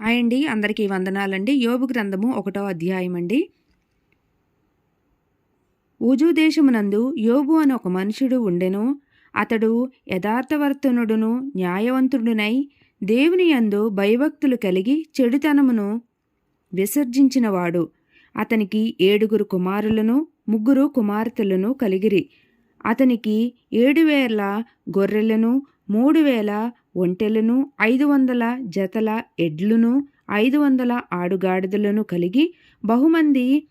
Hi అండి అందరికీ వందనాలండి. యోబు గ్రంథము ఒకటో అధ్యాయం అండి. ఊజు దేశమునందు యోబు అని ఒక మనుషుడు ఉండెను. అతడు యథార్థవర్తనుడును న్యాయవంతుడునై దేవుని యందు భయభక్తులు కలిగి చెడుతనమును విసర్జించినవాడు. అతనికి ఏడుగురు కుమారులను ముగ్గురు కుమార్తెలను కలిగిరి. అతనికి ఏడు వేల గొర్రెలను మూడు వేల ఒంటెలను ఐదు వందల జతల ఎడ్లును ఐదు వందల ఆడుగాడిదలను కలిగి బహుమంది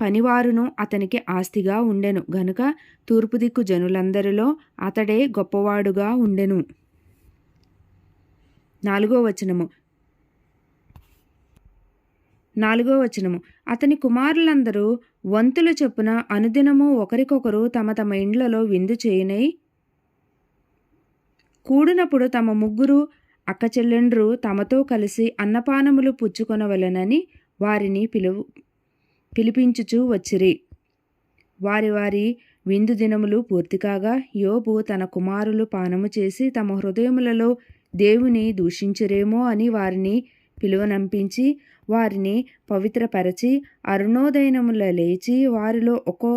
పనివారును అతనికి ఆస్తిగా ఉండెను. గనుక తూర్పు దిక్కు జనులందరిలో అతడే గొప్పవాడుగా ఉండెను. నాలుగో వచనము. నాలుగో వచనము. అతని కుమారులందరూ వంతుల చొప్పున అనుదినము ఒకరికొకరు తమ తమ ఇండ్లలో విందు చేయనై కూడినప్పుడు తమ ముగ్గురు అక్కచెల్లెండ్రు తమతో కలిసి అన్నపానములు పుచ్చుకొనవలెనని వారిని పిలువు పిలిపించుచూ వచ్చిరి. వారి వారి విందు దినములు పూర్తి కాగా యోబు తన కుమారులు పానము చేసి తమ హృదయములలో దేవుని దూషించరేమో అని వారిని పిలువనంపించి వారిని పవిత్రపరచి అరుణోదయనముల లేచి వారిలో ఒక్కో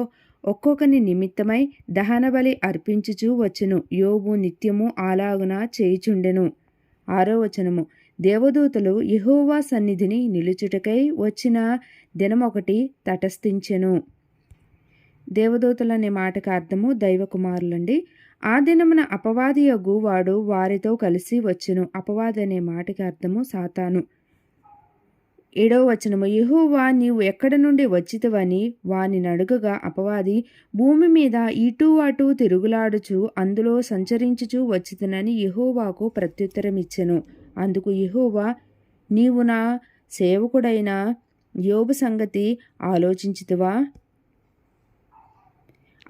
ఒక్కొక్కని నిమిత్తమై దహనబలి అర్పించుచూ వచ్చును. యోబు నిత్యము అలాగున చేయుచుండెను. ఆరో వచనము. దేవదూతలు యహోవా సన్నిధిని నిలుచుటకై వచ్చిన దినమొకటి తటస్థించెను. దేవదూతలు అనే మాటకు అర్థము దైవకుమారులండి. ఆ దినమున అపవాది యొగ్గు వాడు వారితో కలిసి వచ్చును. అపవాది అనే మాటకి అర్థము సాతాను. ఏడవ వచనము యహోవా నీవు ఎక్కడ నుండి వచ్చితవని వాని నడుగగా అపవాది భూమి మీద ఇటు అటు తిరుగులాడుచు అందులో సంచరించుచు వచ్చితనని యహోవాకు ప్రత్యుత్తరమిచ్చెను. అందుకు యహోవా నీవు నా సేవకుడైన యోబు సంగతి ఆలోచించుతువా?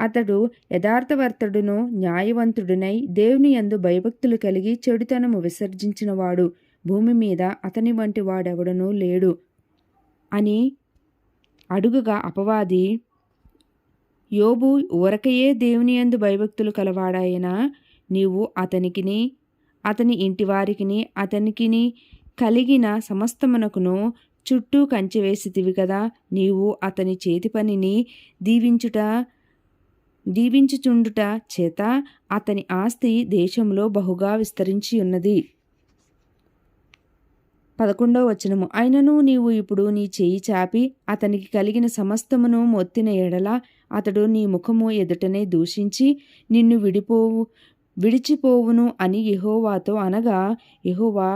అతడు యథార్థవర్తుడును న్యాయవంతుడునై దేవుని యందు భయభక్తులు కలిగి చెడుతనము విసర్జించినవాడు. భూమి మీద అతని వంటి వాడెవడనూ లేడు అని అడుగుగా అపవాది యోబు ఊరకయే దేవుని యందు భయభక్తులు కలవాడాయినా నీవు అతనికిని అతని ఇంటి వారికిని అతనికిని కలిగిన సమస్తమునకును చుట్టూ కంచివేసితివి కదా నీవు అతని చేతి పనిని దీవించుట దీవించుచుండుట చేత అతని ఆస్తి దేశంలో బహుగా విస్తరించి ఉన్నది. పదకొండో వచనము. అయినను నీవు ఇప్పుడు నీ చేయి చాపి అతనికి కలిగిన సమస్తమును మొత్తిన ఎడల అతడు నీ ముఖము ఎదుటనే దూషించి నిన్ను విడిపోవు విడిచిపోవును అని యహోవాతో అనగా యహోవా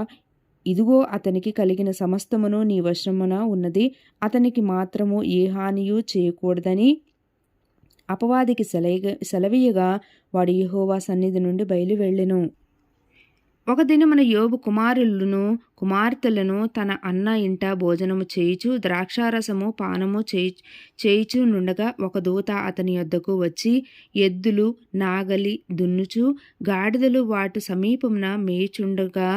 ఇదిగో అతనికి కలిగిన సమస్తమును నీ వశమున ఉన్నది. అతనికి మాత్రము ఏ హానియు చేయకూడదని అపవాదికి సెలయ సెలవీయగా వాడు యహోవా సన్నిధి నుండి బయలు వెళ్ళెను ఒక దినమున యోబు కుమారులను కుమార్తెలను తన అన్న ఇంట భోజనము చేయుచు ద్రాక్షారసము పానము చేయి చేయుచు నుండగా ఒక దూత అతని యొద్దకు వచ్చి ఎద్దులు నాగలి దున్నుచు గాడిదలు వాటి సమీపమున మేచుండగా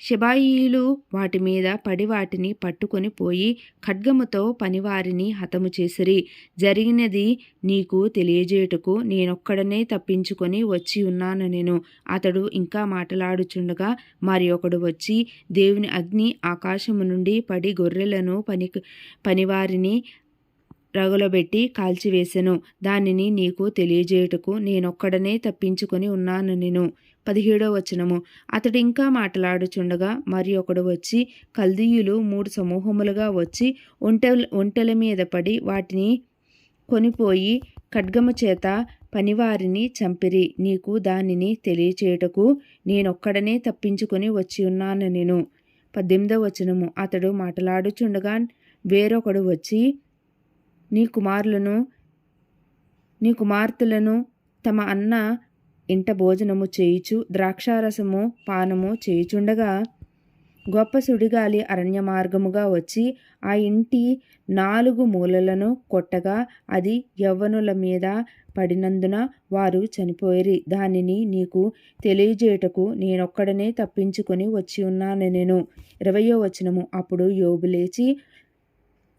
షిబాయిలు వాటి మీద పడి వాటిని పట్టుకొని పోయి ఖడ్గముతో పనివారిని హతము చేసిరి. జరిగినది నీకు తెలియజేయుటకు నేనొక్కడనే తప్పించుకొని వచ్చి ఉన్నాను నేను. అతడు ఇంకా మాట్లాడుచుండగా మరి ఒకడు వచ్చి దేవుని అగ్ని ఆకాశము నుండి పడి గొర్రెలను పని పనివారిని రగులబెట్టి కాల్చివేశను దానిని నీకు తెలియజేయుటకు నేనొక్కడనే తప్పించుకొని ఉన్నాను నేను. పదిహేడో వచనము. అతడు ఇంకా మాట్లాడుచుండగా మరి ఒకడు వచ్చి కల్దీయులు మూడు సమూహములుగా వచ్చి ఒంటెల ఒంటెల మీద పడి వాటిని కొనిపోయి ఖడ్గము చేత పనివారిని చంపిరి. నీకు దానిని తెలియచేయటకు నేనొక్కడనే తప్పించుకొని వచ్చి ఉన్నాను నేను. పద్దెనిమిదో వచనము. అతడు మాట్లాడుచుండగా వేరొకడు వచ్చి నీ కుమారులను నీ కుమార్తెలను తమ అన్న ఇంట భోజనము చేయుచు ద్రాక్షారసము పానము చేయుచుండగా గొప్ప సుడిగాలి అరణ్య మార్గముగా వచ్చి ఆ ఇంటి నాలుగు మూలలను కొట్టగా అది యవ్వనుల మీద పడినందున వారు చనిపోయిరి. దానిని నీకు తెలియజేయటకు నేనొక్కడనే తప్పించుకొని వచ్చి ఉన్నాను నేను ఇరవయో వచనము. అప్పుడు యోబు లేచి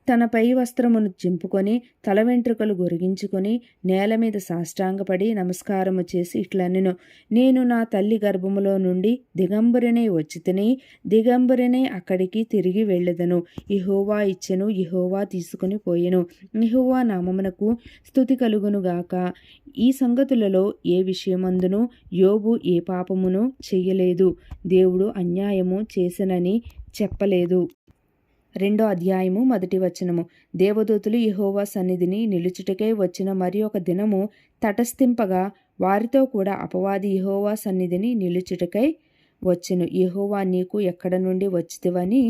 తన పై వస్త్రమును చింపుకొని తల వెంట్రుకలు గొరిగించుకొని నేల మీద సాష్టాంగపడి నమస్కారము చేసి ఇట్లనెను. నేను నా తల్లి గర్భములో నుండి దిగంబరినే వచ్చితిని దిగంబరినే అక్కడికి తిరిగి వెళ్ళదను. ఇహోవా ఇచ్చెను ఇహోవా తీసుకుని పోయెను. ఇహోవా నామమునకు స్థుతి కలుగునుగాక ఈ సంగతులలో ఏ విషయమందును యోబు ఏ పాపమును చెయ్యలేదు. దేవుడు అన్యాయము చేసనని చెప్పలేదు. రెండో అధ్యాయము మొదటి వచనము. దేవదూతులు యహోవా సన్నిధిని నిలుచుటకై వచ్చిన మరి ఒక దినము తటస్థింపగా వారితో కూడా అపవాది యహోవా సన్నిధిని నిలుచుటకై వచ్చెను. యహోవా నీకు ఎక్కడ నుండి వచ్చితివని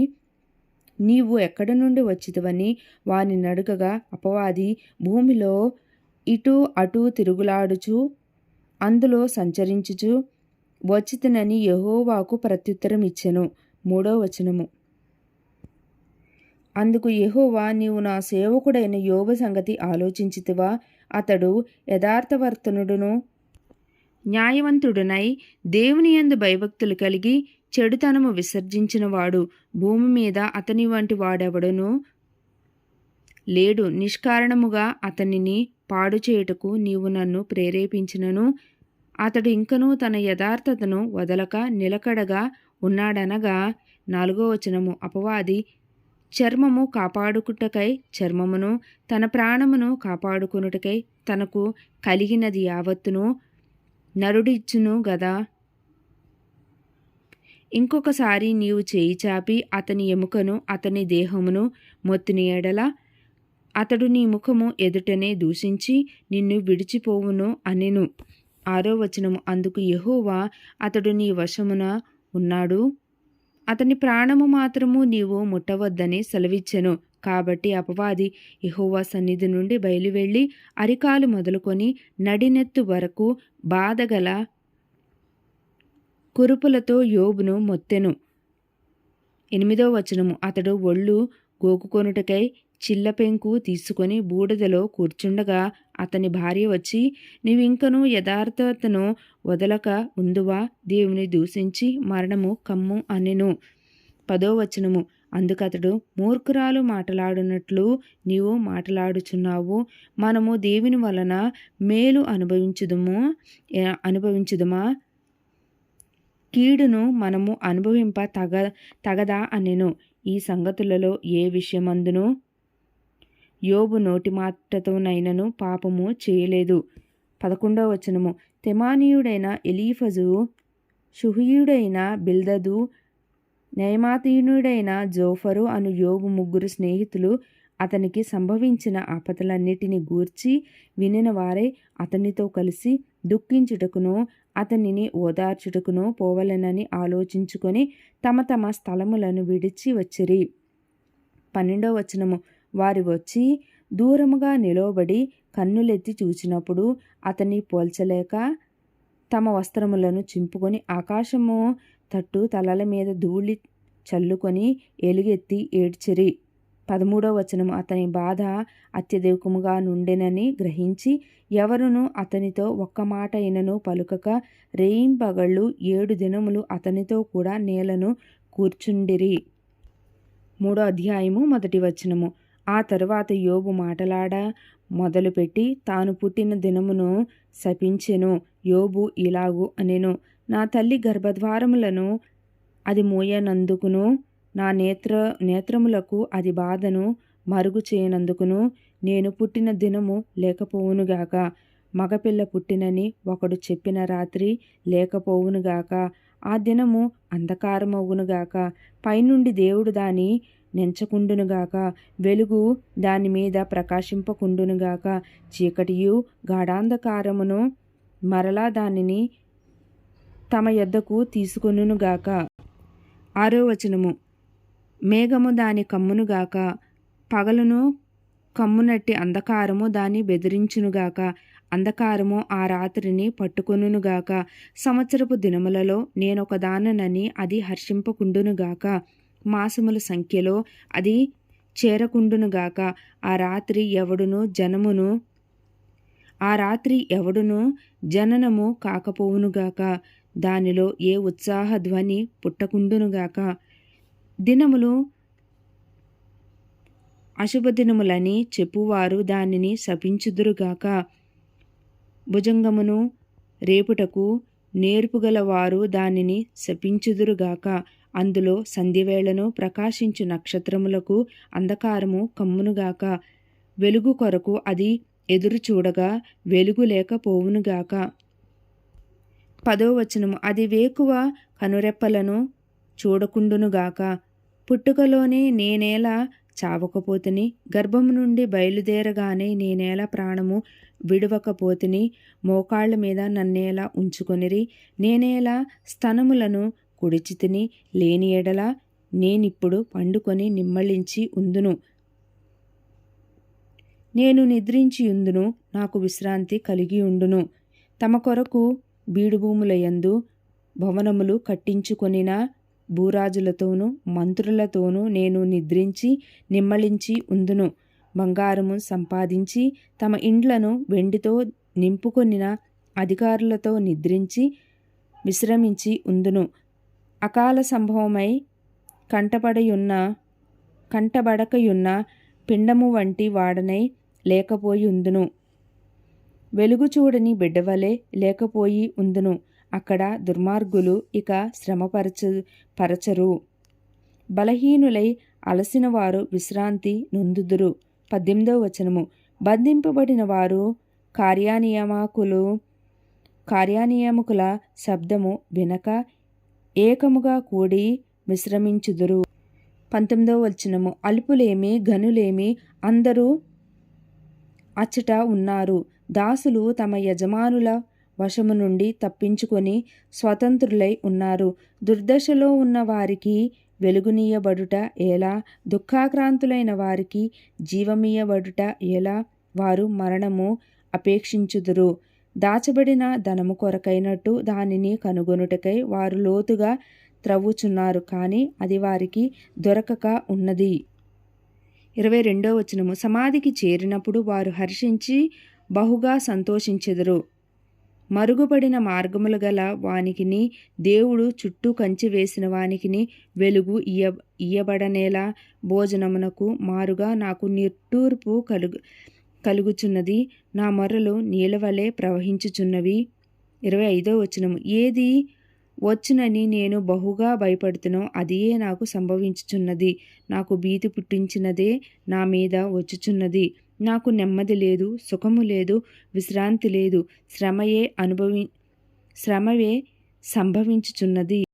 నీవు ఎక్కడ నుండి వచ్చితివని వాని నడుకగా అపవాది భూమిలో ఇటు అటు తిరుగులాడుచు అందులో సంచరించుచు వచ్చితనని యహోవాకు ప్రత్యుత్తరం ఇచ్చెను మూడో వచనము. అందుకు యహోవా నీవు నా సేవకుడైన యోబు సంగతి ఆలోచించితివా? అతడు యథార్థవర్తనుడును న్యాయవంతుడునై దేవుని యందు భయభక్తులు కలిగి చెడుతనము విసర్జించినవాడు భూమి మీద అతని వంటి వాడెవడను లేడు. నిష్కారణముగా అతనిని పాడు చేయుటకు నీవు నన్ను ప్రేరేపించినను. అతడు ఇంకనూ తన యథార్థతను వదలక నిలకడగా ఉన్నాడనగా నాలుగో వచనము. అపవాది చర్మము కాపాడుకుటకై చర్మమును తన ప్రాణమును కాపాడుకునుటకై తనకు కలిగినది యావత్తును నరుడిచ్చును గదా. ఇంకొకసారి నీవు చేయి చాపి అతని ఎముకను అతని దేహమును మొత్తిని ఎడల అతడు నీ ముఖము ఎదుటనే దూషించి నిన్ను విడిచిపోవును అనెను. ఆరో వచనము అందుకు యహోవా అతడు నీ వశమున ఉన్నాడు. అతని ప్రాణము మాత్రము నీవు ముట్టవద్దని సెలవిచ్చెను. కాబట్టి అపవాది ఇహోవా సన్నిధి నుండి బయలువెళ్ళి అరికాలు మొదలుకొని నడినెత్తు వరకు బాధగల కురుపులతో యోబును మొత్తెను. ఎనిమిదో వచనము. అతడు ఒళ్ళు గోకుకొనుటకై చిల్లపెంకు తీసుకొని బూడిదలో కూర్చుండగా అతని భార్య వచ్చి నీవింకను యథార్థతను వదలక ఉందువా దేవుని దూషించి మరణము కమ్ము అనెను. పదో వచనము. అందుకతడు మూర్ఖురాలు మాట్లాడినట్లు నీవు మాట్లాడుచున్నావు. మనము దేవుని వలన మేలు అనుభవించుదుము అనుభవించుదుమా? కీడును మనము అనుభవింప తగ తగదా అనెను. ఈ సంగతులలో ఏ విషయమందును? యోబు నోటి మాటతోనైనను పాపము చేయలేదు. పదకొండవ వచనము. తెమానీయుడైన ఎలీఫజు షుహీయుడైన బిల్దదు నయమాతీయుడైన జోఫరు అను యోబు ముగ్గురు స్నేహితులు అతనికి సంభవించిన ఆపదలన్నిటిని గూర్చి వినిన వారే అతనితో కలిసి దుఃఖించుటకును అతనిని ఓదార్చుటకును పోవలెనని ఆలోచించుకొని తమ తమ స్థలములను విడిచి వచ్చిరి. పన్నెండవ వచనము. వారు వచ్చి దూరముగా నిలవబడి కన్నులెత్తి చూచినప్పుడు అతన్ని పోల్చలేక తమ వస్త్రములను చింపుకొని ఆకాశము తట్టు తలల మీద ధూళి చల్లుకొని ఎలుగెత్తి ఏడ్చిరి. పదమూడవ వచనం అతని బాధ అత్యధికముగా నుండెనని గ్రహించి ఎవరును అతనితో ఒక్క మాట అయినను పలుకక రేయింపగళ్ళు ఏడు దినములు అతనితో కూడా నేలను కూర్చుండిరి. మూడో అధ్యాయము మొదటి వచనము. ఆ తరువాత యోబు మాటలాడ మొదలుపెట్టి తాను పుట్టిన దినమును శపించెను యోబు ఇలాగు అనెను. నా తల్లి గర్భద్వారములను అది మోయనందుకును నా నేత్ర నేత్రములకు అది బాధను మరుగు చేయనందుకును. నేను పుట్టిన దినము లేకపోవునుగాక మగపిల్ల పుట్టినని ఒకడు చెప్పిన రాత్రి లేకపోవునుగాక ఆ దినము అంధకారమవునుగాక పైనుండి దేవుడు దాని నెంచకుండునుగాక. వెలుగు దాని మీద ప్రకాశింపకుండునుగాక. చీకటియు గాఢాంధకారమును మరలా దానిని తమ యొద్దకు తీసుకొనుగాక ఆరో వచనము. మేఘము దాని కమ్మునుగాక. పగలును కమ్మునట్టి అంధకారము దాన్ని బెదిరించునుగాక. అంధకారము ఆ రాత్రిని పట్టుకొనుగాక సంవత్సరపు దినములలో నేనొక దాననని అది హర్షింపకుండునుగాక. మాసముల సంఖ్యలో అది చేరకుండునుగాక ఆ రాత్రి ఎవడును జనమును ఆ రాత్రి ఎవడును జననము కాకపోవునుగాక దానిలో ఏ ఉత్సాహ ధ్వని పుట్టకుండునుగాక దినములు అశుభదినములని చెప్పువారు దానిని శపించుదురుగాక భుజంగమును రేపుటకు నేర్పుగలవారు దానిని శపించుదురుగాక అందులో సంధివేళను ప్రకాశించు నక్షత్రములకు అంధకారము కమ్మునుగాక. వెలుగు కొరకు అది ఎదురు చూడగా వెలుగు లేకపోవునుగాక పదో వచనము అది వేకువ కనురెప్పలను చూడకుండునుగాక. పుట్టుకలోనే నేనేలా చావకపోతని గర్భము నుండి బయలుదేరగానే నేనేలా ప్రాణము విడవకపోతని మోకాళ్ళ మీద నన్నేలా ఉంచుకొనిరి నేనేలా స్తనములను కుడిచితిని లేని ఎడల నేనిప్పుడు పండుకొని నిమ్మళించి ఉందును. నేను నిద్రించి ఉందును నాకు విశ్రాంతి కలిగి ఉండును. తమ కొరకు బీడుభూములయందు భవనములు కట్టించుకొనిన భూరాజులతోనూ మంత్రులతోనూ నేను నిద్రించి నిమ్మళించి ఉందును. బంగారము సంపాదించి తమ ఇండ్లను వెండితో నింపుకొనిన అధికారులతో నిద్రించి విశ్రమించి ఉందును. అకాల సంభవమై కంటపడయున్న కంటబడకయున్న పిండము వంటి వాడనై లేకపోయి ఉందును వెలుగు చూడని బిడ్డవలే లేకపోయి ఉందును. అక్కడ దుర్మార్గులు ఇక శ్రమపరచ పరచరు. బలహీనులై అలసిన వారు విశ్రాంతి నొందుదురు. పద్దెనిమిదవ వచనము. బంధింపబడిన వారు కార్యానియమాకులు కార్యానియముకుల శబ్దము వినక ఏకముగా కూడి విశ్రమించుదురు. పంతొమ్మిదవ వచనము. అల్పులేమి గనులేమి అందరూ అచ్చట ఉన్నారు. దాసులు తమ యజమానుల వశము నుండి తప్పించుకొని స్వతంత్రులై ఉన్నారు. దుర్దశలో ఉన్న వారికి వెలుగునీయబడుట ఎలా? దుఃఖాక్రాంతులైన వారికి జీవమీయబడుట ఎలా? వారు మరణము అపేక్షించుదురు. దాచబడిన ధనము కొరకైనట్టు దానిని కనుగొనుటకై వారు లోతుగా త్రవ్వుచున్నారు కానీ అది వారికి దొరకక ఉన్నది. ఇరవై రెండో వచనము. సమాధికి చేరినప్పుడు వారు హర్షించి బహుగా సంతోషించెదరు. మరుగుపడిన మార్గములు గల వానికిని దేవుడు చుట్టూ కంచి వేసిన వానికిని వెలుగు ఇయ్య ఇయ్యబడనేలా భోజనమునకు మారుగా నాకు నిట్టూర్పు కలుగు కలుగుచున్నది. నా మొర్రలు నీలవలే ప్రవహించుచున్నవి. ఇరవై ఐదో వచనము. ఏది వచ్చునని నేను బహుగా భయపడుతునో అదియే నాకు సంభవించుచున్నది. నాకు భీతి పుట్టించినదే నా మీద వచ్చుచున్నది. నాకు నెమ్మది లేదు సుఖము లేదు విశ్రాంతి లేదు. శ్రమయే అనుభవి శ్రమవే సంభవించుచున్నది.